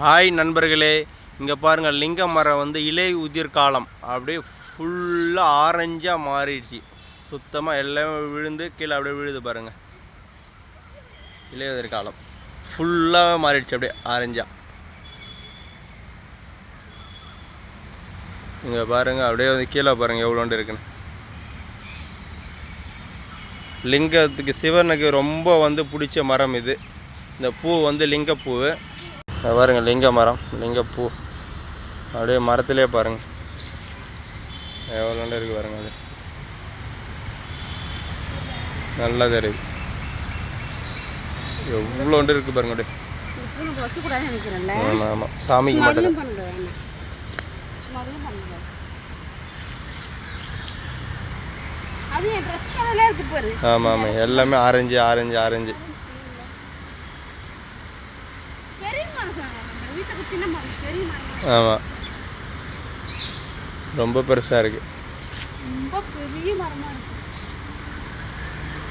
Hi நண்பர்களே இங்கே பாருங்கள் லிங்க மரம் வந்து இலை உதிர் காலம். அப்படியே ஃபுல்லாக ஆரஞ்சாக மாறிடுச்சு. சுத்தமாக எல்லாமே விழுந்து கீழே அப்படியே விழுது பாருங்கள் இலை உதிர் காலம். ஃபுல்லாக மாறிடுச்சு அப்படியே ஆரஞ்சா இங்கே பாருங்கள் அப்படியே வந்து கீழே பாருங்கள் எவ்வளோண்டு இருக்குன்னு. லிங்கத்துக்கு சிவனுக்கு ரொம்ப வந்து பிடிச்ச மரம் இது. இந்த பூ வந்து லிங்கப்பூ. இங்க பாருங்க லிங்க மரம் லிங்கப்பூ அப்படியே மரத்திலே பாருங்க. எவ்வளோ இருக்கு பாருங்க அது. நல்லா தெரியுது எவ்வளோண்டு இருக்கு பாருங்க அப்படியே. ஆமாம் ஆமாம் சாமிக்கு மட்டும் ஆமாம் ஆமாம் எல்லாமே ஆரஞ்சு ஆரஞ்சு ஆரஞ்சு பெரிய மரம் நம்ம வீட்டுக்கு சின்ன மரம் பெரிய மரம் ஆமாம் ரொம்ப பெருசாக இருக்குது ரொம்ப பெரிய மரமா இருக்கு.